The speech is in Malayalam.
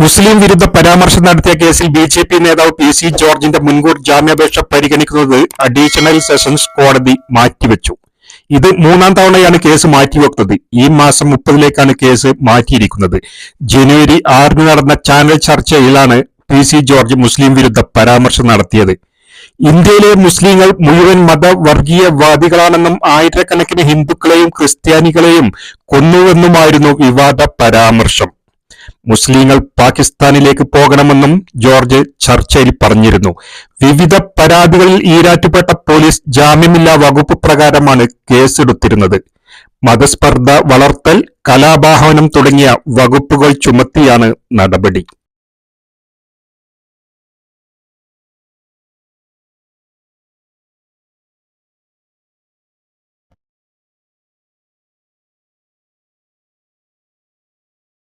മുസ്ലിം വിരുദ്ധ പരാമർശം നടത്തിയ കേസിൽ ബി ജെ പി നേതാവ് പി സി ജോർജിന്റെ മുൻകൂർ ജാമ്യാപേക്ഷ പരിഗണിക്കുന്നത് അഡീഷണൽ സെഷൻസ് കോടതി മാറ്റിവെച്ചു. ഇത് മൂന്നാം തവണയാണ് കേസ് മാറ്റിവെക്കുന്നത്. ഈ മാസം മുപ്പതിലേക്കാണ് കേസ് മാറ്റിയിരിക്കുന്നത്. ജനുവരി ആറിന് നടന്ന ചാനൽ ചർച്ചയിലാണ് പി സി ജോർജ് മുസ്ലിം വിരുദ്ധ പരാമർശം നടത്തിയത്. ഇന്ത്യയിലെ മുസ്ലിങ്ങൾ മുഴുവൻ മതവർഗീയവാദികളാണെന്നും ആയിരക്കണക്കിന് ഹിന്ദുക്കളെയും ക്രിസ്ത്യാനികളെയും കൊന്നുവെന്നുമായിരുന്നു വിവാദ പരാമർശം. മുസ്ലിങ്ങൾ പാകിസ്ഥാനിലേക്ക് പോകണമെന്നും ജോർജ് ചർച്ചയിൽ പറഞ്ഞിരുന്നു. വിവിധ പരാതികളിൽ ഈരാറ്റുപേട്ട പോലീസ് ജാമ്യമില്ലാ വകുപ്പ് പ്രകാരമാണ് കേസെടുത്തിരുന്നത്. മതസ്പർദ്ധ വളർത്തൽ കലാപാഹനം തുടങ്ങിയ വകുപ്പുകൾ ചുമത്തിയാണ് നടപടി.